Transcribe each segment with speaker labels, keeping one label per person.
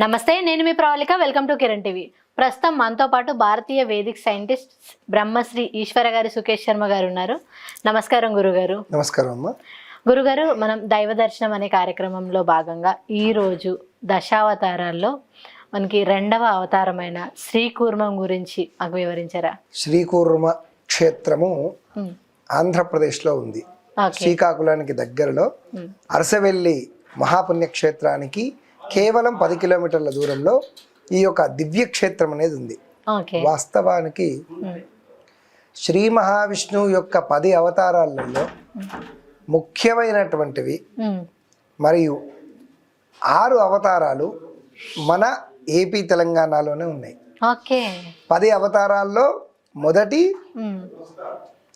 Speaker 1: నమస్తే నేను మీ Pravalika. Welcome to Kiran TV. ప్రస్తుతం మనతో పాటు భారతీయ వేదిక్ సైంటిస్ట్ బ్రహ్మశ్రీ ఈశ్వర గారి సుకేష్ శర్మ గారు ఉన్నారు. నమస్కారం గురుగారు.
Speaker 2: నమస్కారం అమ్మా.
Speaker 1: గురుగారు మనం దైవ దర్శనం అనే కార్యక్రమంలో భాగంగా ఈ రోజు దశావతారాల్లో మనకి రెండవ అవతారమైన శ్రీకూర్మం గురించి మాకు వివరించారా?
Speaker 2: శ్రీకూర్మ క్షేత్రము ఆంధ్రప్రదేశ్లో ఉంది. శ్రీకాకుళానికి దగ్గరలో అరసవెల్లి మహాపుణ్యక్షేత్రానికి కేవలం పది కిలోమీటర్ల దూరంలో ఈ యొక్క దివ్య క్షేత్రం అనేది ఉంది. వాస్తవానికి శ్రీ మహావిష్ణువు యొక్క పది అవతారాలలో ముఖ్యమైనటువంటివి మరియు ఆరు అవతారాలు మన ఏపీ తెలంగాణలోనే ఉన్నాయి. పది అవతారాల్లో మొదటి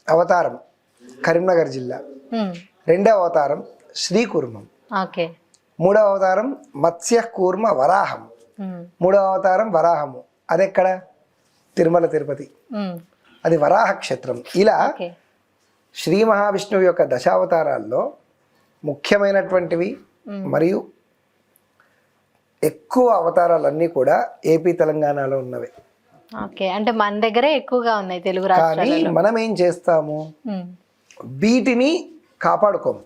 Speaker 2: అవతారం కరీంనగర్ జిల్లా. రెండవ అవతారం శ్రీకూర్మం.
Speaker 1: ఓకే.
Speaker 2: మూడవ అవతారం మత్స్య కూర్మ వరాహం. మూడవ అవతారం వరాహము. అదెక్కడ? తిరుమల తిరుపతి. అది వరాహ క్షేత్రం ఇలా శ్రీ మహావిష్ణువు యొక్క దశావతారాల్లో ముఖ్యమైనటువంటివి మరియు ఎక్కువ అవతారాలన్నీ కూడా ఏపీ తెలంగాణలో ఉన్నవే.
Speaker 1: ఓకే. అంటే మన దగ్గరే ఎక్కువగా ఉన్నాయి తెలుగు
Speaker 2: కానీ
Speaker 1: రాష్ట్రాలలో.
Speaker 2: మనం ఏం చేస్తాము? వీటిని కాపాడుకోము.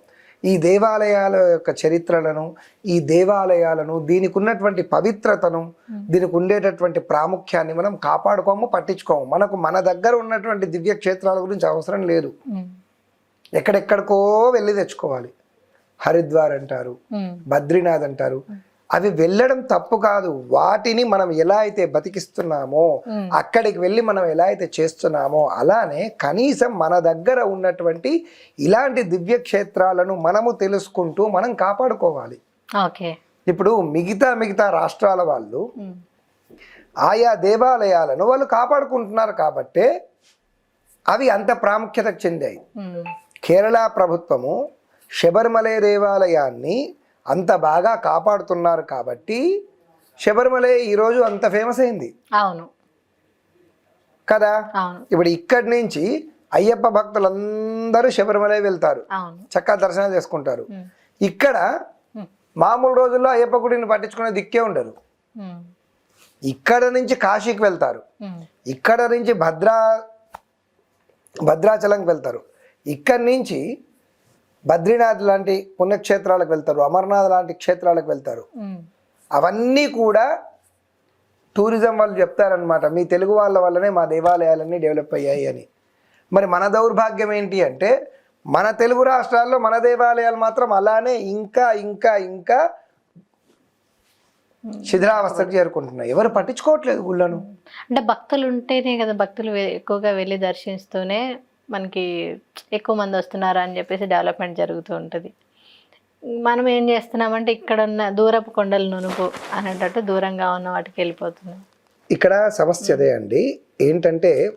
Speaker 2: ఈ దేవాలయాల యొక్క చరిత్రలను ఈ దేవాలయాలను దీనికి ఉన్నటువంటి పవిత్రతను దీనికి ఉండేటటువంటి ప్రాముఖ్యాన్ని మనం కాపాడుకోము పట్టించుకోము. మనకు మన దగ్గర ఉన్నటువంటి దివ్య క్షేత్రాల గురించి అవసరం లేదు.
Speaker 1: ఉమ్,
Speaker 2: ఎక్కడెక్కడికో వెళ్ళి తెచ్చుకోవాలి. హరిద్వార్ అంటారు
Speaker 1: ఉమ్,
Speaker 2: బద్రీనాథ్ అంటారు. అవి వెళ్ళడం తప్పు కాదు. వాటిని మనం ఎలా అయితే బతికిస్తున్నామో అక్కడికి వెళ్ళి మనం ఎలా అయితే చేస్తున్నామో అలానే కనీసం మన దగ్గర ఉన్నటువంటి ఇలాంటి దివ్య క్షేత్రాలను మనము తెలుసుకుంటూ మనం కాపాడుకోవాలి. ఇప్పుడు మిగతా మిగతా రాష్ట్రాల వాళ్ళు ఆయా దేవాలయాలను వాళ్ళు కాపాడుకుంటున్నారు కాబట్టే అవి అంత ప్రాముఖ్యత చెందాయి. కేరళ ప్రభుత్వము శబరిమలై దేవాలయాన్ని అంత బాగా కాపాడుతున్నారు కాబట్టి శబరిమలై ఈరోజు అంత ఫేమస్ అయింది.
Speaker 1: అవును.
Speaker 2: కదా? ఇప్పుడు ఇక్కడి నుంచి అయ్యప్ప భక్తులందరూ శబరిమలై వెళ్తారు. చక్కగా దర్శనం చేసుకుంటారు. ఇక్కడ మామూలు రోజుల్లో అయ్యప్ప గుడిని పట్టించుకునే దిక్కే ఉండరు ఇక్కడ నుంచి కాశీకి వెళ్తారు. ఇక్కడ నుంచి భద్రా భద్రాచలంకి వెళ్తారు. ఇక్కడి నుంచి బద్రీనాథ్ లాంటి పుణ్యక్షేత్రాలకు వెళ్తారు అమర్నాథ్ లాంటి క్షేత్రాలకు వెళ్తారు. అవన్నీ కూడా టూరిజం వాళ్ళు చెప్తారనమాట మీ తెలుగు వాళ్ళ వల్లనే మా దేవాలయాలన్నీ డెవలప్ అయ్యాయి అని. మరి మన దౌర్భాగ్యం ఏంటి అంటే మన తెలుగు రాష్ట్రాల్లో మన దేవాలయాలు మాత్రం అలానే ఇంకా ఇంకా ఇంకా శిథిలావస్థకు చేరుకుంటున్నాయి. ఎవరు పట్టించుకోవట్లేదు గుళ్ళను.
Speaker 1: అంటే భక్తులు ఉంటేనే కదా భక్తులు ఎక్కువగా వెళ్ళి దర్శిస్తూనే మనకి ఎక్కువ మంది వస్తున్నారు అని చెప్పేసి డెవలప్మెంట్ జరుగుతూ ఉంటుంది. మనం ఏం చేస్తున్నామంటే ఇక్కడ ఉన్న దూరపు కొండలు నునుపు అనేటట్టు దూరంగా ఉన్న వాటికి వెళ్ళిపోతున్నాం.
Speaker 2: ఇక్కడ సమస్య అదే అండి. ఏంటంటే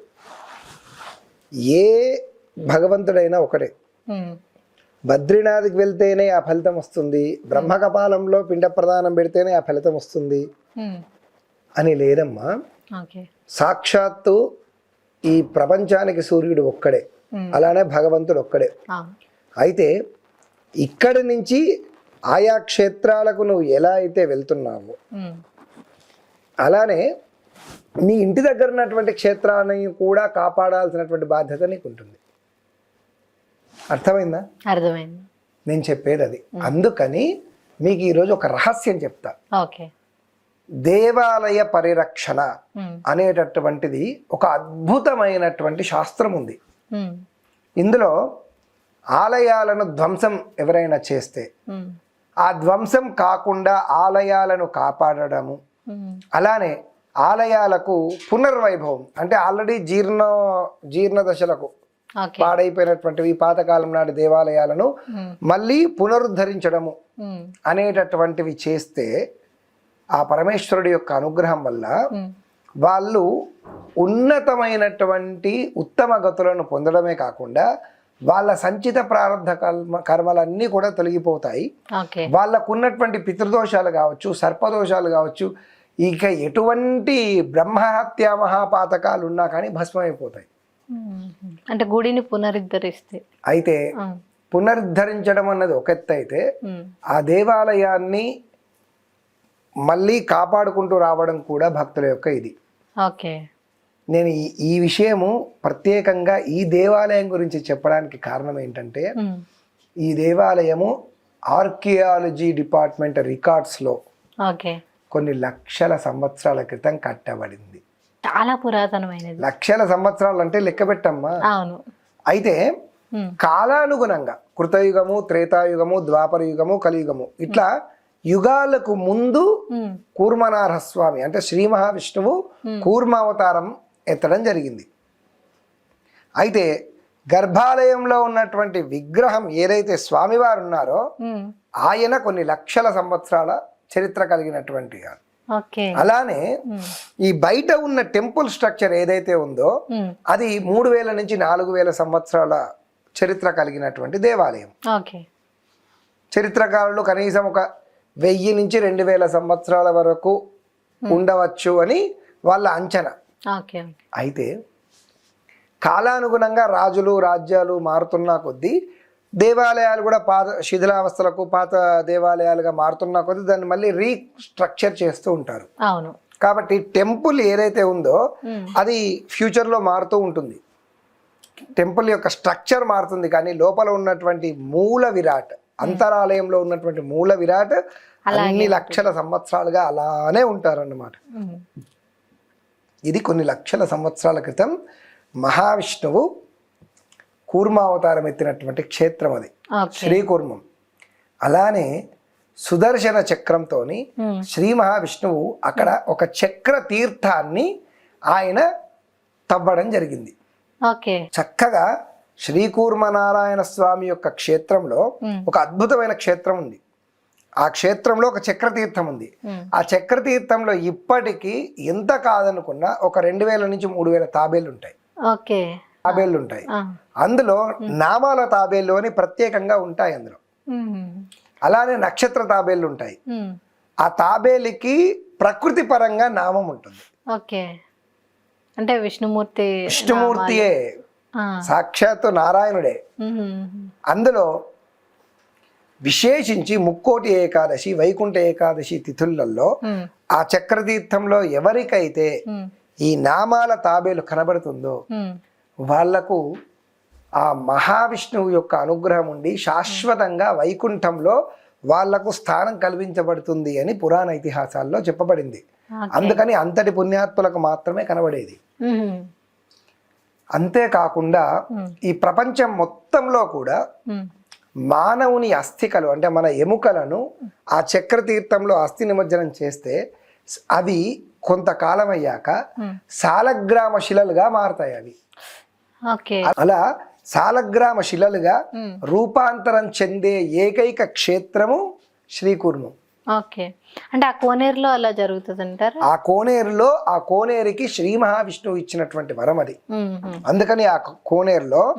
Speaker 2: ఏ భగవంతుడైనా ఒకటే బద్రీనాథ్కి వెళ్తేనే ఆ ఫలితం వస్తుంది. బ్రహ్మకపాలంలో పిండ ప్రదానం పెడితేనే ఆ ఫలితం వస్తుంది. అని లేదమ్మా.
Speaker 1: ఓకే.
Speaker 2: సాక్షాత్తు ఈ ప్రపంచానికి సూర్యుడు ఒక్కడే. అలానే భగవంతుడు ఒక్కడే. అయితే ఇక్కడి నుంచి ఆయా క్షేత్రాలకు నువ్వు ఎలా అయితే వెళ్తున్నావో అలానే నీ ఇంటి దగ్గర ఉన్నటువంటి క్షేత్రాన్ని కూడా కాపాడాల్సినటువంటి బాధ్యత నీకు ఉంటుంది అర్థమైందా?
Speaker 1: అర్థమైంది.
Speaker 2: నేను చెప్పేది అది. అందుకని మీకు ఈరోజు ఒక రహస్యం చెప్తా.
Speaker 1: ఓకే.
Speaker 2: దేవాలయ పరిరక్షణ
Speaker 1: ఉమ్,
Speaker 2: అనేటటువంటిది ఒక అద్భుతమైనటువంటి శాస్త్రం ఉంది
Speaker 1: ఉమ్,
Speaker 2: ఇందులో ఆలయాలను ధ్వంసం ఎవరైనా చేస్తే
Speaker 1: ఉమ్,
Speaker 2: ఆ ధ్వంసం కాకుండా ఆలయాలను కాపాడడము. అలానే ఆలయాలకు పునర్వైభవం అంటే ఆల్రెడీ జీర్ణ జీర్ణ దశలకు పాడైపోయినటువంటివి పాతకాలం నాటి దేవాలయాలను మళ్ళీ పునరుద్ధరించడము అనేటటువంటివి చేస్తే ఆ పరమేశ్వరుడి యొక్క అనుగ్రహం వల్ల వాళ్ళు ఉన్నతమైనటువంటి ఉత్తమ గతులను పొందడమే కాకుండా వాళ్ళ సంచిత ప్రారంధ కర్మ కర్మలన్నీ కూడా తొలగిపోతాయి.
Speaker 1: ఓకే.
Speaker 2: వాళ్ళకు ఉన్నటువంటి పితృదోషాలు కావచ్చు సర్పదోషాలు కావచ్చు ఇక ఎటువంటి బ్రహ్మహత్య మహాపాతకాలు ఉన్నా కానీ భస్మైపోతాయి
Speaker 1: అంటే గుడిని పునరుద్ధరిస్తే.
Speaker 2: అయితే పునరుద్ధరించడం అన్నది ఒక ఎత్తు అయితే ఆ దేవాలయాన్ని మళ్ళీ కాపాడుకుంటూ రావడం కూడా భక్తుల యొక్క ఇది.
Speaker 1: ఓకే.
Speaker 2: నేను ఈ విషయము ప్రత్యేకంగా ఈ దేవాలయం గురించి చెప్పడానికి కారణం ఏంటంటే. ఈ దేవాలయము ఆర్కియాలజీ డిపార్ట్మెంట్ రికార్డ్స్లో కొన్ని లక్షల సంవత్సరాల క్రితం కట్టబడింది.
Speaker 1: చాలా పురాతనమైనది.
Speaker 2: లక్షల సంవత్సరాలు అంటే లెక్క పెట్టమ్మా.
Speaker 1: అవును.
Speaker 2: అయితే. కాలానుగుణంగా కృతయుగము త్రేతాయుగము ద్వాపర యుగము కలియుగము ఇట్లా యుగాలకు ముందు
Speaker 1: ఉమ్.
Speaker 2: కూర్మనారహ స్వామి అంటే శ్రీ మహావిష్ణువు కూర్మావతారం ఎత్తడం జరిగింది అయితే గర్భాలయంలో ఉన్నటువంటి విగ్రహం ఏదైతే స్వామివారు ఉన్నారో. ఆయన కొన్ని లక్షల సంవత్సరాల చరిత్ర కలిగినటువంటి అలానే. ఈ బయట ఉన్న టెంపుల్ స్ట్రక్చర్ ఏదైతే ఉందో. అది మూడు వేల నుంచి నాలుగు వేల సంవత్సరాల చరిత్ర కలిగినటువంటి దేవాలయం చరిత్రకారులు కనీసం ఒక వెయ్యి నుంచి రెండు వేల సంవత్సరాల వరకు ఉండవచ్చు అని వాళ్ళ అంచనా. అయితే కాలానుగుణంగా రాజులు రాజ్యాలు మారుతున్న కొద్దీ దేవాలయాలు కూడా పాత శిథిలావస్థలకు పాత దేవాలయాలుగా మారుతున్న కొద్దీ దాన్ని మళ్ళీ రీస్ట్రక్చర్ చేస్తూ ఉంటారు.
Speaker 1: అవును.
Speaker 2: కాబట్టి టెంపుల్ ఏదైతే ఉందో
Speaker 1: ఉమ్.
Speaker 2: అది ఫ్యూచర్లో మారుతూ ఉంటుంది. టెంపుల్ యొక్క స్ట్రక్చర్ మారుతుంది కానీ లోపల ఉన్నటువంటి మూల విరాట్ అంతరాలయంలో ఉన్నటువంటి మూల విరాట్ అన్ని లక్షల సంవత్సరాలుగా అలానే ఉంటారన్నమాట. ఇది కొన్ని లక్షల సంవత్సరాల క్రితం మహావిష్ణువు కూర్మావతారం ఎత్తినటువంటి క్షేత్రం అది. శ్రీకూర్మం. అలానే సుదర్శన చక్రంతోని
Speaker 1: ఉమ్.
Speaker 2: శ్రీ మహావిష్ణువు అక్కడ ఒక చక్ర తీర్థాన్ని ఆయన తవ్వడం జరిగింది. చక్కగా శ్రీకూర్మనారాయణ స్వామి యొక్క క్షేత్రంలో. ఒక అద్భుతమైన క్షేత్రం ఉంది ఆ క్షేత్రంలో ఒక చక్రతీర్థం ఉంది. ఆ చక్రతీర్థంలో ఇప్పటికీ ఎంత కాదనుకున్నా ఒక రెండు వేల నుంచి మూడు వేల తాబేళ్ళు ఉంటాయి తాబేళ్ళు ఉంటాయి. అందులో నామాల తాబేళ్ళు అని ప్రత్యేకంగా ఉంటాయి అందులో. అలానే నక్షత్ర తాబేళ్ళు ఉంటాయి. ఆ తాబేలికి ప్రకృతి పరంగా నామం ఉంటుంది
Speaker 1: అంటే విష్ణుమూర్తి
Speaker 2: విష్ణుమూర్తియే. సాక్షాత్తు నారాయణుడే. అందులో విశేషించి ముక్కోటి ఏకాదశి వైకుంఠ ఏకాదశి తిథులలో. ఆ చక్రతీర్థంలో ఎవరికైతే. ఈ నామాల తాబేలు కనబడుతుందో. వాళ్ళకు ఆ మహావిష్ణువు యొక్క అనుగ్రహం ఉండి శాశ్వతంగా వైకుంఠంలో వాళ్ళకు స్థానం కల్పించబడుతుంది అని పురాణ ఇతిహాసాల్లో చెప్పబడింది. అందుకని అంతటి పుణ్యాత్ములకు మాత్రమే కనబడేది. అంతేకాకుండా. ఈ ప్రపంచం మొత్తంలో కూడా. మానవుని అస్థికలు అంటే మన ఎముకలను ఆ చక్రతీర్థంలో అస్థి నిమజ్జనం చేస్తే అవి కొంతకాలం అయ్యాక. సాలగ్రామ శిలలుగా మారతాయి అవి అలా సాలగ్రామ శిలలుగా. రూపాంతరం చెందే ఏకైక క్షేత్రము శ్రీకూర్మం
Speaker 1: ఓకే. అంటే ఆ కోనేరులో అలా జరుగుతుంది అంటారా
Speaker 2: ఆ కోనేరులో ఆ కోనేరుకి శ్రీ మహావిష్ణువు ఇచ్చినటువంటి వరం అది. అందుకని ఆ కోనేరులో.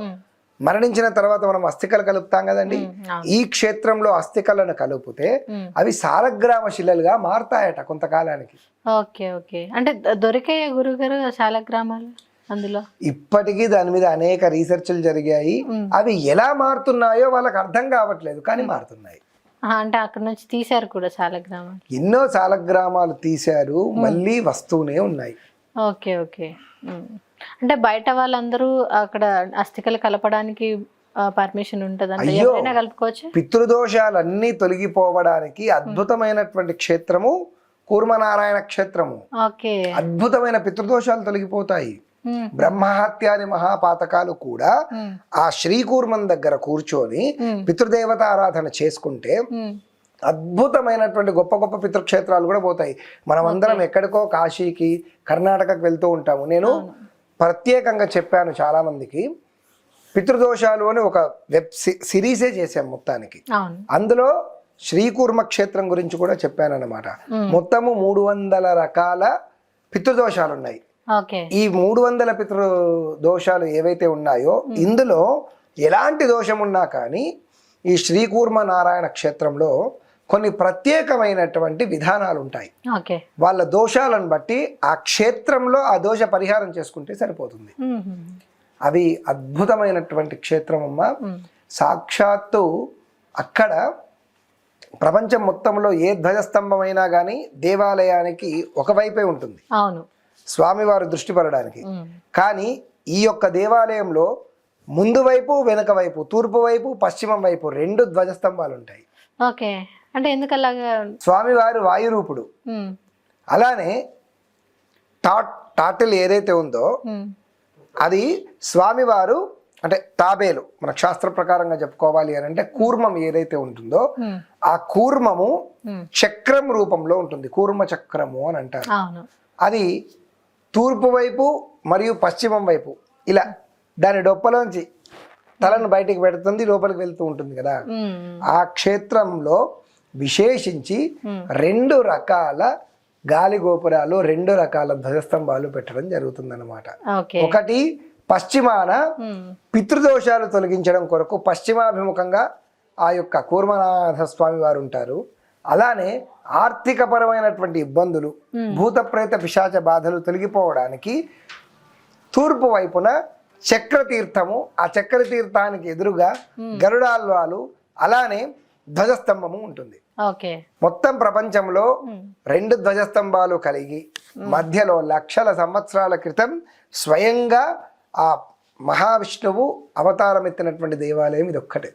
Speaker 2: మరణించిన తర్వాత మనం అస్థికలు కలుపుతాం కదండి. ఈ క్షేత్రంలో అస్థికలను కలిపితే. అవి సాలగ్రామ శిలలుగా మారతాయట కొంతకాలానికి.
Speaker 1: Okay okay. అంటే ద- దొరికాయా గురుగారు చాలా గ్రామాలు అందులో?
Speaker 2: ఇప్పటికీ దాని మీద అనేక రీసెర్చ్లు జరిగాయి. అవి ఎలా మారుతున్నాయో వాళ్ళకి అర్థం కావట్లేదు కానీ మారుతున్నాయి.
Speaker 1: అంటే అక్కడ నుంచి తీశారు కూడా చాలా గ్రామాలు
Speaker 2: ఎన్నో సాలగ్రామాలు తీశారు మళ్ళీ వస్తూనే ఉన్నాయి.
Speaker 1: Okay okay. అంటే బయట వాళ్ళందరూ అక్కడ అస్థికలు కలపడానికి పర్మిషన్ ఉంటుంది? కలుపుకోవచ్చు?
Speaker 2: పితృదోషాలన్నీ తొలగిపోవడానికి అద్భుతమైనటువంటి క్షేత్రము కూర్మనారాయణ క్షేత్రము. అద్భుతమైన పితృదోషాలు తొలగిపోతాయి. బ్రహ్మహత్యాది మహాపాతకాలు కూడా. ఆ శ్రీకూర్మం దగ్గర కూర్చొని. పితృదేవత ఆరాధన చేసుకుంటే. అద్భుతమైనటువంటి గొప్ప గొప్ప పితృక్షేత్రాలు కూడా పోతాయి. మనం అందరం ఎక్కడికో కాశీకి కర్ణాటకకు వెళ్తూ ఉంటాము. నేను ప్రత్యేకంగా చెప్పాను చాలా మందికి పితృదోషాలు అని ఒక వెబ్ సిరీసే చేశాం మొత్తానికి. అందులో శ్రీకూర్మ క్షేత్రం గురించి కూడా చెప్పానన్నమాట. మొత్తము మూడు వందల రకాల పితృదోషాలు ఉన్నాయి ఈ మూడు వందల పితృ దోషాలు ఏవైతే ఉన్నాయో ఇందులో ఎలాంటి దోషం ఉన్నా కానీ ఈ శ్రీకూర్మ నారాయణ క్షేత్రంలో కొన్ని ప్రత్యేకమైనటువంటి విధానాలు ఉంటాయి. వాళ్ళ దోషాలను బట్టి ఆ క్షేత్రంలో ఆ దోష పరిహారం చేసుకుంటే సరిపోతుంది. అవి అద్భుతమైనటువంటి క్షేత్రం అమ్మ. సాక్షాత్తు అక్కడ ప్రపంచం మొత్తంలో ఏ ధ్వజస్తంభమైనా కానీ దేవాలయానికి ఒకవైపే ఉంటుంది.
Speaker 1: అవును.
Speaker 2: స్వామివారు దృష్టి పడడానికి. కానీ ఈ యొక్క దేవాలయంలో ముందు వైపు వెనుక వైపు తూర్పు వైపు పశ్చిమం వైపు రెండు ధ్వజస్తంభాలు ఉంటాయి
Speaker 1: ఓకే అంటే
Speaker 2: స్వామివారు వాయురూపుడు. అలానే టా టాటిల్ ఏదైతే ఉందో. అది స్వామివారు అంటే తాబేలు మన శాస్త్ర ప్రకారంగా చెప్పుకోవాలి అని అంటే కూర్మం ఏదైతే ఉంటుందో. ఆ కూర్మము. చక్రం రూపంలో ఉంటుంది కూర్మ చక్రము అని అంటారు అది తూర్పు వైపు మరియు పశ్చిమం వైపు ఇలా దాని డొప్పలోంచి తలను బయటికి పెడుతుంది లోపలికి వెళ్తూ ఉంటుంది కదా. ఆ క్షేత్రంలో విశేషించి. రెండు రకాల గాలి గోపురాలు రెండు రకాల ధ్వజస్తంభాలు పెట్టడం జరుగుతుందన్నమాట ఒకటి పశ్చిమాన. పితృదోషాలు తొలగించడం కొరకు పశ్చిమాభిముఖంగా ఆ యొక్క కూర్మనాథ స్వామి వారు ఉంటారు అలానే ఆర్థికపరమైనటువంటి ఇబ్బందులు భూత ప్రేత పిశాచ బాధలు తొలగిపోవడానికి తూర్పు వైపున చక్రతీర్థము ఆ చక్రతీర్థానికి ఎదురుగా గరుడాల్వాలు అలానే ధ్వజస్తంభము ఉంటుంది. మొత్తం ప్రపంచంలో. రెండు ధ్వజస్తంభాలు కలిగి మధ్యలో లక్షల సంవత్సరాల క్రితం స్వయంగా ఆ మహావిష్ణువు అవతారం ఎత్తినటువంటి దేవాలయం ఇది ఒక్కటే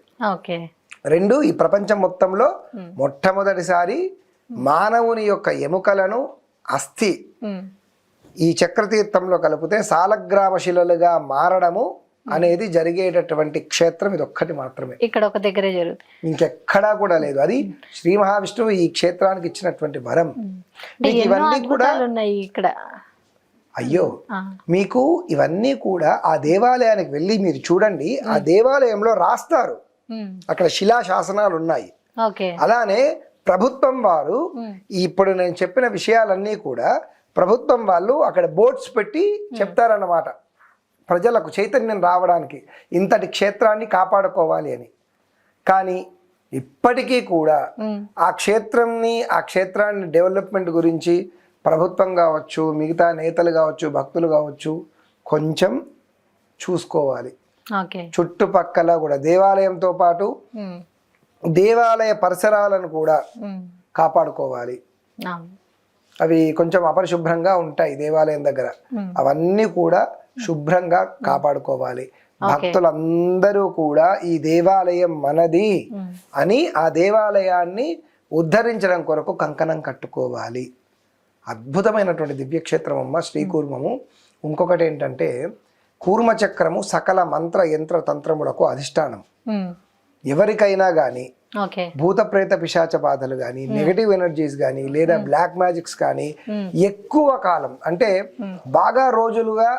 Speaker 2: రెండు ఈ ప్రపంచం మొత్తంలో మొట్టమొదటిసారి మానవుని యొక్క ఎముకలను అస్థి. ఈ చక్రతీర్థంలో కలిపితే సాలగ్రామ శిలలుగా మారడము అనేది జరిగేటటువంటి క్షేత్రం ఇది ఒక్కటి మాత్రమే.
Speaker 1: ఇక్కడ ఒక దగ్గరే జరుగుతుంది.
Speaker 2: ఇంకెక్కడా కూడా లేదు. అది శ్రీ మహావిష్ణువు ఈ క్షేత్రానికి ఇచ్చినటువంటి వరం. మీకు ఇవన్నీ కూడా
Speaker 1: ఇక్కడ.
Speaker 2: అయ్యో. మీకు ఇవన్నీ కూడా ఆ దేవాలయానికి వెళ్ళి మీరు చూడండి. ఆ దేవాలయంలో రాస్తారు. అక్కడ శిలా శాసనాలు ఉన్నాయి అలానే ప్రభుత్వం వారు. ఇప్పుడు నేను చెప్పిన విషయాలన్నీ కూడా ప్రభుత్వం వాళ్ళు అక్కడ బోర్డ్స్ పెట్టి చెప్తారన్నమాట. ప్రజలకు చైతన్యం రావడానికి ఇంతటి క్షేత్రాన్ని కాపాడుకోవాలి అని. కానీ ఇప్పటికీ కూడా. ఆ క్షేత్రంని ఆ క్షేత్రాన్ని డెవలప్మెంట్ గురించి ప్రభుత్వం కావచ్చు మిగతా నేతలు కావచ్చు భక్తులు కావచ్చు కొంచెం చూసుకోవాలి. చుట్టుపక్కల కూడా దేవాలయంతో పాటు. దేవాలయ పరిసరాలను కూడా. కాపాడుకోవాలి. అవి కొంచెం అపరిశుభ్రంగా ఉంటాయి దేవాలయం దగ్గర. అవన్నీ కూడా శుభ్రంగా కాపాడుకోవాలి. భక్తులందరూ కూడా ఈ దేవాలయం మనది. అని ఆ దేవాలయాన్ని ఉద్ధరించడం కొరకు కంకణం కట్టుకోవాలి. అద్భుతమైనటువంటి దివ్యక్షేత్రం అమ్మ శ్రీకూర్మము ఇంకొకటి ఏంటంటే కూర్మచక్రము సకల మంత్ర యంత్ర తంత్రములకు అధిష్టానం.
Speaker 1: ఉమ్.
Speaker 2: ఎవరికైనా కానీ భూత ప్రేత పిశాచ బాధలు కానీ నెగటివ్ ఎనర్జీస్ కానీ లేదా బ్లాక్ మ్యాజిక్స్ కానీ
Speaker 1: Hmm.
Speaker 2: ఎక్కువ కాలం అంటే బాగా రోజులుగా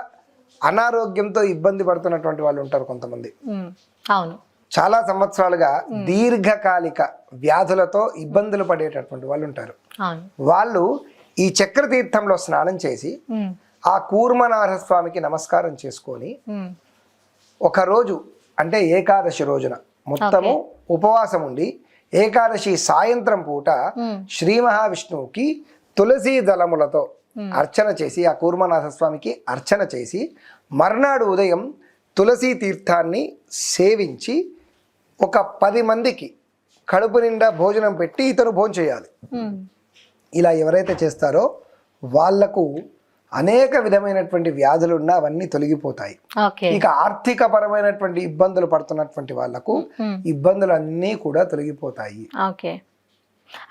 Speaker 2: అనారోగ్యంతో ఇబ్బంది పడుతున్నటువంటి వాళ్ళు ఉంటారు కొంతమంది.
Speaker 1: అవును.
Speaker 2: చాలా సంవత్సరాలుగా దీర్ఘకాలిక వ్యాధులతో ఇబ్బందులు పడేటటువంటి వాళ్ళు ఉంటారు. వాళ్ళు ఈ చక్రతీర్థంలో స్నానం చేసి. ఆ కూర్మనాథ స్వామికి నమస్కారం చేసుకొని
Speaker 1: ఉమ్.
Speaker 2: ఒక రోజు అంటే ఏకాదశి రోజున మొత్తము ఉపవాసం ఉండి ఏకాదశి సాయంత్రం పూట
Speaker 1: ఉమ్.
Speaker 2: శ్రీ మహావిష్ణువుకి తులసి దళములతో అర్చన చేసి ఆ కూర్మనాథ స్వామికి అర్చన చేసి మర్నాడు ఉదయం తులసి తీర్థాన్ని సేవించి ఒక పది మందికి కడుపు నిండా భోజనం పెట్టి ఇతను భోజనం చేయాలి. ఇలా ఎవరైతే చేస్తారో వాళ్ళకు అనేక విధమైనటువంటి వ్యాధులు ఉన్నా అవన్నీ తొలగిపోతాయి. ఇక ఆర్థిక పరమైనటువంటి ఇబ్బందులు పడుతున్నటువంటి
Speaker 1: వాళ్ళకు.
Speaker 2: ఇబ్బందులు అన్నీ కూడా తొలగిపోతాయి.
Speaker 1: ఓకే.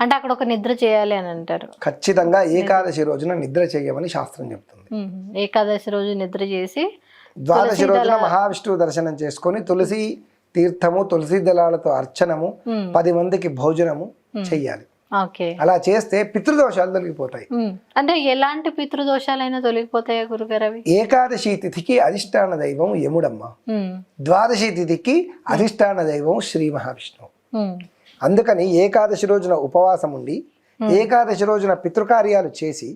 Speaker 1: అంటే అక్కడ ఒక నిద్ర చేయాలి అని అంటారు.
Speaker 2: ఖచ్చితంగా ఏకాదశి రోజున నిద్ర చేయమని శాస్త్రం చెప్తుంది.
Speaker 1: ఏకాదశి రోజు నిద్ర చేసి
Speaker 2: ద్వాదశి రోజున మహావిష్ణువు దర్శనం చేసుకొని తులసి తీర్థము తులసి దళాలతో అర్చనము. పది మందికి భోజనము చెయ్యాలి. అలా చేస్తే పితృదోషాలు తొలగిపోతాయి.
Speaker 1: అంటే ఎలాంటి పితృదోషాలైనా తొలగిపోతాయా గురుగారు
Speaker 2: ఏకాదశి తిథికి అధిష్టాన దైవం యముడమ్మ. ద్వాదశి తిథికి అధిష్టాన దైవం శ్రీ మహావిష్ణువు. అందుకని ఏకాదశి రోజున ఉపవాసం ఉండి ఏకాదశి రోజున పితృకార్యాలు చేసి.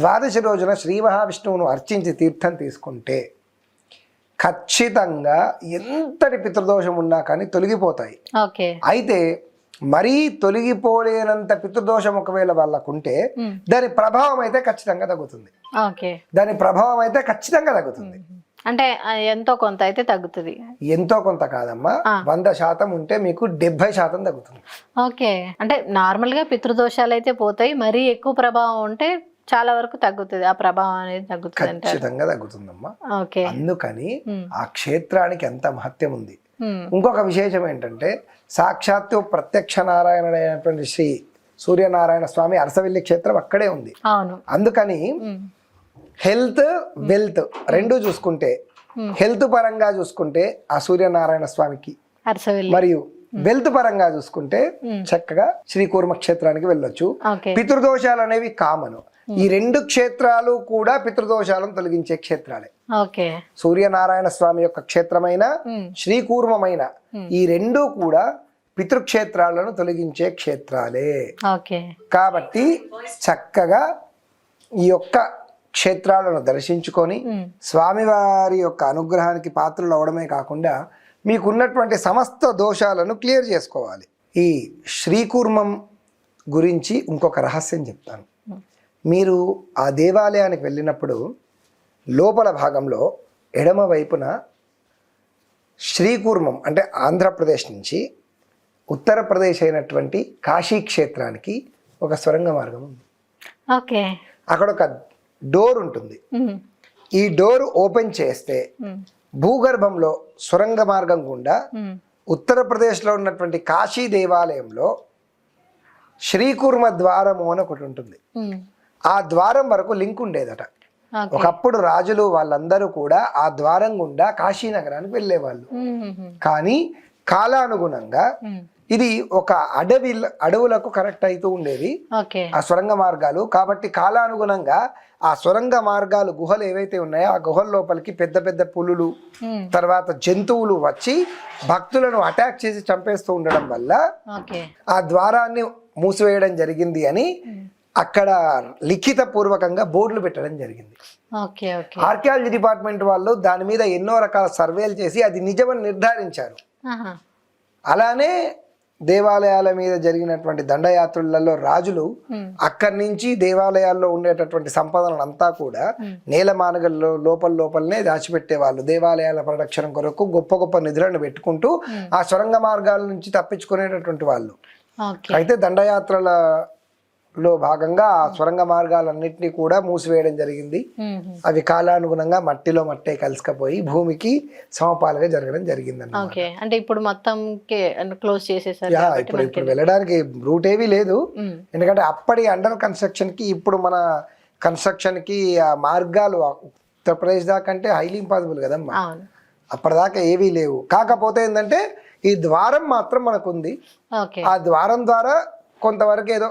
Speaker 2: ద్వాదశి రోజున శ్రీ మహావిష్ణువును అర్చించి తీర్థం తీసుకుంటే ఖచ్చితంగా ఎంతటి పితృదోషం ఉన్నా కానీ తొలగిపోతాయి అయితే మరీ తొలగిపోలేనంత పితృదోషం ఒకవేళ వాళ్ళకుంటే. దాని ప్రభావం అయితే ఖచ్చితంగా తగ్గుతుంది. దాని ప్రభావం అయితే ఖచ్చితంగా తగ్గుతుంది.
Speaker 1: అంటే ఎంతో కొంత అయితే తగ్గుతుంది.
Speaker 2: ఎంతో కొంత కాదమ్మా. వంద శాతం ఉంటే మీకు డెబ్బై శాతం తగ్గుతుంది.
Speaker 1: ఓకే. అంటే నార్మల్గా పితృదోషాలు అయితే పోతాయి మరీ ఎక్కువ ప్రభావం ఉంటే చాలా వరకు తగ్గుతుంది. ఆ ప్రభావం అనేది తగ్గుతుంది
Speaker 2: ఖచ్చితంగా తగ్గుతుందమ్మా.
Speaker 1: ఓకే.
Speaker 2: అందుకని ఆ క్షేత్రానికి ఎంత మహత్యం ఉంది? ఇంకొక విశేషం ఏంటంటే సాక్షాత్తు ప్రత్యక్ష నారాయణుడైనటువంటి శ్రీ సూర్యనారాయణ స్వామి అరసవెల్లి క్షేత్రం అక్కడే ఉంది. అందుకని హెల్త్ వెల్త్ రెండు చూసుకుంటే. హెల్త్ పరంగా చూసుకుంటే ఆ సూర్యనారాయణ స్వామికి మరియు వెల్త్ పరంగా చూసుకుంటే
Speaker 1: Hmm.
Speaker 2: చక్కగా శ్రీ కూర్మ క్షేత్రానికి వెళ్ళొచ్చు. పితృదోషాలు అనేవి కామన్. ఈ రెండు క్షేత్రాలు కూడా పితృదోషాలను తొలగించే క్షేత్రాలే.
Speaker 1: ఓకే.
Speaker 2: సూర్యనారాయణ స్వామి యొక్క క్షేత్రమైన శ్రీకూర్మమైన
Speaker 1: Hmm.
Speaker 2: ఈ రెండు కూడా పితృక్షేత్రాలను తొలగించే క్షేత్రాలే.
Speaker 1: ఓకే.
Speaker 2: కాబట్టి చక్కగా ఈ యొక్క క్షేత్రాలను దర్శించుకొని స్వామివారి యొక్క అనుగ్రహానికి పాత్రలు అవడమే కాకుండా మీకున్నటువంటి సమస్త దోషాలను క్లియర్ చేసుకోవాలి. ఈ శ్రీకూర్మం గురించి ఇంకొక రహస్యం చెప్తాను. మీరు ఆ దేవాలయానికి వెళ్ళినప్పుడు లోపల భాగంలో ఎడమ వైపున శ్రీకూర్మం అంటే ఆంధ్రప్రదేశ్ నుంచి ఉత్తరప్రదేశ్ అయినటువంటి కాశీ క్షేత్రానికి ఒక సొరంగ మార్గం ఉంది.
Speaker 1: ఓకే.
Speaker 2: అక్కడ ఒక డోర్ ఉంటుంది. ఈ డోర్ ఓపెన్ చేస్తే భూగర్భంలో సొరంగ మార్గం గుండా ఉత్తరప్రదేశ్లో ఉన్నటువంటి కాశీ దేవాలయంలో శ్రీకుర్మ ద్వారము అని ఒకటి ఉంటుంది. ఆ ద్వారం వరకు లింక్ ఉండేదట. ఒకప్పుడు రాజులు వాళ్ళందరూ కూడా ఆ ద్వారం గుండా కాశీ నగరానికి వెళ్ళేవాళ్ళు. కానీ కాలానుగుణంగా ఇది ఒక అడవి అడవులకు కనెక్ట్ అవుతూ ఉండేది. ఆ సొరంగ మార్గాలు. కాబట్టి కాలానుగుణంగా ఆ సొరంగ మార్గాలు గుహలు ఏవైతే ఉన్నాయో ఆ గుహల లోపలికి పెద్ద పెద్ద పులులు తర్వాత జంతువులు వచ్చి భక్తులను అటాక్ చేసి చంపేస్తూ ఉండడం వల్ల ఆ ద్వారాన్ని మూసివేయడం జరిగింది అని అక్కడ లిఖిత పూర్వకంగా బోర్డులు పెట్టడం జరిగింది. ఆర్కియాలజీ డిపార్ట్మెంట్ వాళ్ళు దాని మీద ఎన్నో రకాల సర్వేలు చేసి అది నిజమని నిర్ధారించారు. అలానే దేవాలయాల మీద జరిగినటువంటి దండయాత్రలలో రాజులు అక్కడి నుంచి దేవాలయాల్లో ఉండేటటువంటి సంపదలను అంతా కూడా. నేల మానగల్లో లోపల లోపలనే దాచిపెట్టేవాళ్ళు దేవాలయాల పరిరక్షణ కొరకు గొప్ప గొప్ప నిధులను పెట్టుకుంటూ. ఆ సొరంగ మార్గాల నుంచి తప్పించుకునేటటువంటి వాళ్ళు అయితే దండయాత్రలలో భాగంగా ఆ సొరంగ మార్గాలన్నింటినీ కూడా మూసివేయడం జరిగింది. అవి కాలానుగుణంగా మట్టిలో మట్టే కలిసికపోయి భూమికి సమపాలుగా జరగడం
Speaker 1: ఓకే. అంటే ఇప్పుడు మొత్తం క్లోజ్ చేసేసారు
Speaker 2: ఇప్పుడు ఇప్పుడు వెళ్ళడానికి రూట్ ఏమీ లేదు. ఎందుకంటే అప్పటి అండర్ కన్స్ట్రక్షన్కి ఇప్పుడు మన కన్స్ట్రక్షన్కి ఆ మార్గాలు ఉత్తరప్రదేశ్ దాకా అంటే హైలీ ఇంపాసిబుల్ కదమ్మా. అప్పటిదాకా ఏవీ లేవు. కాకపోతే ఏంటంటే ఈ ద్వారం మాత్రం మనకు ఉంది
Speaker 1: ఓకే.
Speaker 2: ఆ ద్వారం ద్వారా కొంతవరకు ఏదో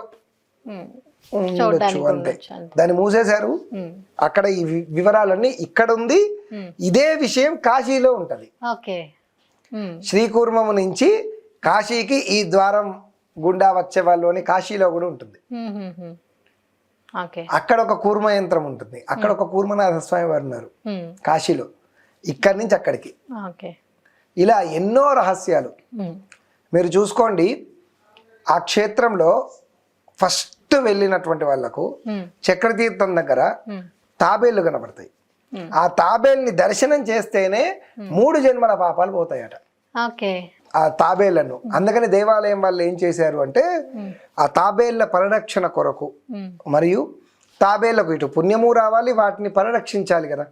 Speaker 2: ఉండొచ్చు అంతే. దాన్ని మూసేశారు. అక్కడ ఈ వివరాలన్నీ ఇక్కడ ఉంది ఇదే విషయం కాశీలో ఉంటది. శ్రీకూర్మము నుంచి కాశీకి ఈ ద్వారం గుండా వచ్చే వాళ్ళు కాశీలో కూడా ఉంటుంది. అక్కడ ఒక కూర్మ యంత్రం ఉంటుంది. అక్కడ ఒక కూర్మనాథ స్వామి వారు ఉన్నారు. కాశీలో. ఇక్కడి నుంచి అక్కడికి. ఇలా ఎన్నో రహస్యాలు. మీరు చూసుకోండి ఆ క్షేత్రంలో ఫస్ట్ వెళ్ళినటువంటి వాళ్ళకు
Speaker 1: ఉమ్,
Speaker 2: చక్రతీర్థం దగ్గర తాబేళ్ళు కనబడతాయి. ఆ తాబేల్ని దర్శనం చేస్తేనే మూడు జన్మల పాపాలు పోతాయట. ఆ తాబేళ్ళను. అందుకని దేవాలయం వాళ్ళు ఏం చేశారు అంటే ఆ తాబేళ్ళ పరిరక్షణ కొరకు మరియు తాబేళ్ళకు ఇటు పుణ్యము రావాలి వాటిని పరిరక్షించాలి కదా.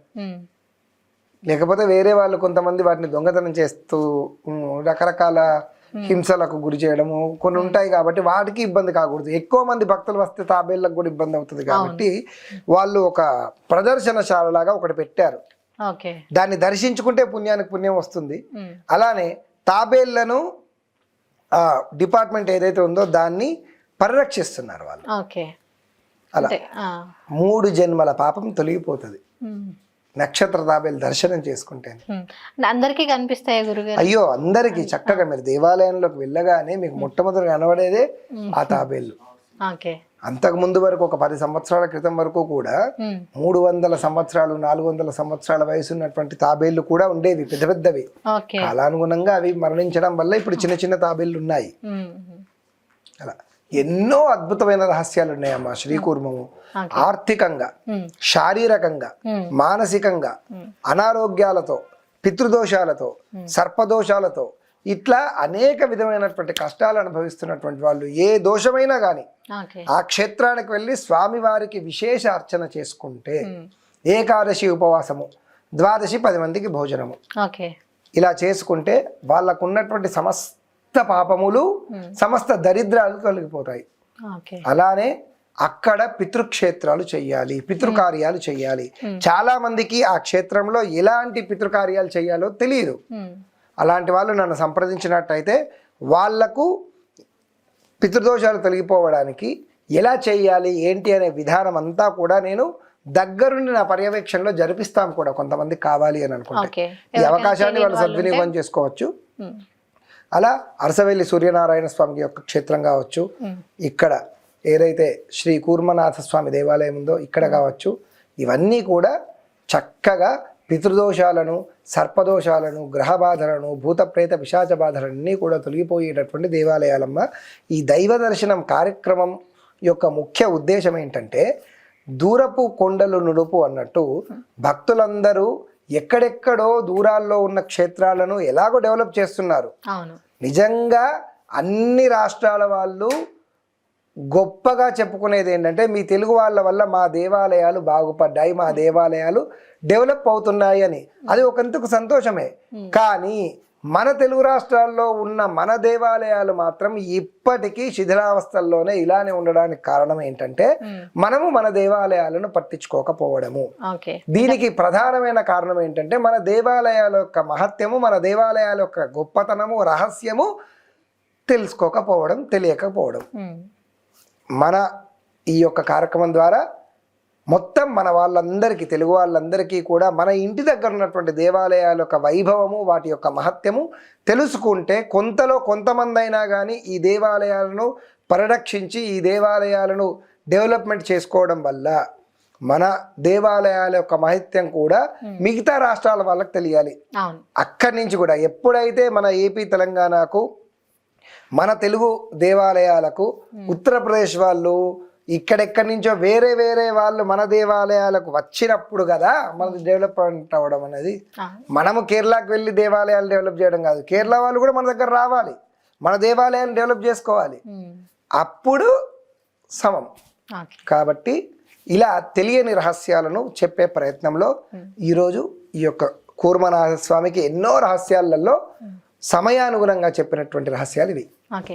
Speaker 2: లేకపోతే వేరే వాళ్ళు కొంతమంది వాటిని దొంగతనం చేస్తూ రకరకాల హింసలకు గురి చేయడము కొన్ని ఉంటాయి కాబట్టి వాటికి ఇబ్బంది కాకూడదు. ఎక్కువ మంది భక్తులు వస్తే తాబేళ్ళకు కూడా ఇబ్బంది అవుతుంది కాబట్టి వాళ్ళు ఒక ప్రదర్శనశాల లాగా ఒకటి పెట్టారు. దాన్ని దర్శించుకుంటే పుణ్యానికి పుణ్యం వస్తుంది.
Speaker 1: ఉమ్,
Speaker 2: అలానే తాబేళ్ళను ఆ డిపార్ట్మెంట్ ఏదైతే ఉందో దాన్ని పరిరక్షిస్తున్నారు వాళ్ళు.
Speaker 1: ఓకే.
Speaker 2: అలా. మూడు జన్మల పాపం తొలగిపోతుంది. నక్షత్ర తాబేలు దర్శనం చేసుకుంటే.
Speaker 1: అందరికీ కనిపిస్తాయా గురుగారు?
Speaker 2: అయ్యో అందరికి. చక్కగా మీరు దేవాలయంలోకి వెళ్ళగానే మీకు మొట్టమొదటి కనబడేదే ఆ తాబేళ్ళు అంతకు ముందు వరకు ఒక పది సంవత్సరాల క్రితం వరకు కూడా మూడు వందల సంవత్సరాలు నాలుగు వందల సంవత్సరాల వయసు ఉన్నటువంటి తాబేళ్ళు కూడా ఉండేవి పెద్ద పెద్దవి. కాలానుగుణంగా అవి మరణించడం వల్ల ఇప్పుడు చిన్న చిన్న తాబేళ్ళు ఉన్నాయి. అలా. ఎన్నో అద్భుతమైన రహస్యాలు ఉన్నాయమ్మా శ్రీకూర్మము. ఆర్థికంగా శారీరకంగా మానసికంగా అనారోగ్యాలతో పితృదోషాలతో సర్పదోషాలతో ఇట్లా అనేక విధమైనటువంటి కష్టాలు అనుభవిస్తున్నటువంటి వాళ్ళు ఏ దోషమైనా కానీ ఆ క్షేత్రానికి వెళ్ళి స్వామివారికి విశేష అర్చన చేసుకుంటే ఏకాదశి ఉపవాసము ద్వాదశి పది మందికి భోజనము. ఇలా చేసుకుంటే వాళ్ళకు ఉన్నటువంటి సమస్త పాపములు సమస్త దరిద్రాలు తొలగిపోతాయి
Speaker 1: ఓకే.
Speaker 2: అలానే అక్కడ పితృక్షేత్రాలు చెయ్యాలి పితృకార్యాలు చెయ్యాలి. చాలా మందికి ఆ క్షేత్రంలో ఎలాంటి పితృకార్యాలు చేయాలో తెలియదు అలాంటి వాళ్ళు నన్ను సంప్రదించినట్టయితే వాళ్ళకు పితృదోషాలు తొలగిపోవడానికి ఎలా చేయాలి ఏంటి అనే విధానం అంతా కూడా నేను దగ్గరుండి నా పర్యవేక్షణలో జరిపిస్తాం కూడా కొంతమంది కావాలి అని అనుకుంటే. ఈ అవకాశాన్ని వాళ్ళు సద్వినియోగం చేసుకోవచ్చు. అలా అరసవెల్లి సూర్యనారాయణ స్వామి యొక్క క్షేత్రం కావచ్చు ఇక్కడ ఏదైతే శ్రీ కూర్మనాథ స్వామి దేవాలయం ఉందో ఇక్కడ కావచ్చు ఇవన్నీ కూడా చక్కగా పితృదోషాలను సర్పదోషాలను గ్రహ బాధలను భూత ప్రేత పిశాచ బాధలన్నీ కూడా తొలగిపోయేటటువంటి దేవాలయాలమ్మ. ఈ దైవ దర్శనం కార్యక్రమం యొక్క ముఖ్య ఉద్దేశం ఏంటంటే దూరపు కొండలు నుడుపు అన్నట్టు భక్తులందరూ ఎక్కడెక్కడో దూరాల్లో ఉన్న క్షేత్రాలను ఎలాగో డెవలప్ చేస్తున్నారు. నిజంగా అన్ని రాష్ట్రాల వాళ్ళు గొప్పగా చెప్పుకునేది ఏంటంటే మీ తెలుగు వాళ్ళ వల్ల మా దేవాలయాలు బాగుపడ్డాయి మా దేవాలయాలు డెవలప్ అవుతున్నాయి అని. అది ఒకందుకు సంతోషమే. కానీ మన తెలుగు రాష్ట్రాల్లో ఉన్న మన దేవాలయాలు మాత్రం ఇప్పటికీ శిథిలావస్థల్లోనే ఇలానే ఉండడానికి కారణం ఏంటంటే మనము మన దేవాలయాలను పట్టించుకోకపోవడము. దీనికి ప్రధానమైన కారణం ఏంటంటే మన దేవాలయాల యొక్క మహత్యము మన దేవాలయాల యొక్క గొప్పతనము రహస్యము తెలుసుకోకపోవడం తెలియకపోవడం. మన ఈ యొక్క కార్యక్రమం ద్వారా మొత్తం మన వాళ్ళందరికీ తెలుగు వాళ్ళందరికీ కూడా మన ఇంటి దగ్గర ఉన్నటువంటి దేవాలయాల యొక్క వైభవము వాటి యొక్క మహత్యము తెలుసుకుంటే కొంతలో కొంతమంది అయినా కానీ ఈ దేవాలయాలను పరిరక్షించి ఈ దేవాలయాలను డెవలప్మెంట్ చేసుకోవడం వల్ల మన దేవాలయాల యొక్క మహత్యం కూడా మిగతా రాష్ట్రాల వాళ్ళకి తెలియాలి. అక్కడి నుంచి కూడా ఎప్పుడైతే మన ఏపీ తెలంగాణకు మన తెలుగు దేవాలయాలకు ఉత్తరప్రదేశ్ వాళ్ళు ఇక్కడెక్కడి నుంచో వేరే వేరే వాళ్ళు మన దేవాలయాలకు వచ్చినప్పుడు కదా మనది డెవలప్మెంట్ అవ్వడం అనేది. మనము కేరళకు వెళ్ళి దేవాలయాలు డెవలప్ చేయడం కాదు. కేరళ వాళ్ళు కూడా మన దగ్గర రావాలి. మన దేవాలయాలను డెవలప్ చేసుకోవాలి.
Speaker 1: ఉమ్,
Speaker 2: అప్పుడు సమం. కాబట్టి ఇలా తెలియని రహస్యాలను చెప్పే ప్రయత్నంలో ఈరోజు ఈ యొక్క కూర్మనాథ స్వామికి ఎన్నో రహస్యాలలో సమయానుగుణంగా చెప్పినటువంటి రహస్యాలు ఇవి.
Speaker 1: ఓకే.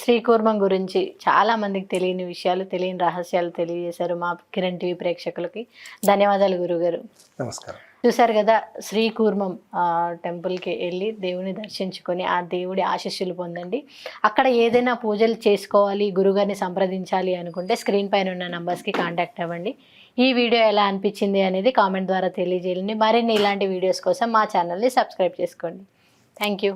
Speaker 1: శ్రీకూర్మం గురించి చాలా మందికి తెలియని విషయాలు తెలియని రహస్యాలు తెలియజేశారు మా కిరణ్ టీవీ ప్రేక్షకులకి. ధన్యవాదాలు గురుగారు.
Speaker 2: నమస్కారం.
Speaker 1: చూసారు కదా శ్రీకూర్మం టెంపుల్కి వెళ్ళి దేవుని దర్శించుకొని ఆ దేవుడి ఆశీస్సులు పొందండి. అక్కడ ఏదైనా పూజలు చేసుకోవాలి గురుగారిని సంప్రదించాలి అనుకుంటే స్క్రీన్ పైన ఉన్న నంబర్స్కి కాంటాక్ట్ అవ్వండి. ఈ వీడియో ఎలా అనిపించింది అనేది కామెంట్ ద్వారా తెలియజేయండి. మరిన్ని ఇలాంటి వీడియోస్ కోసం మా ఛానల్ని సబ్స్క్రైబ్ చేసుకోండి. Thank you.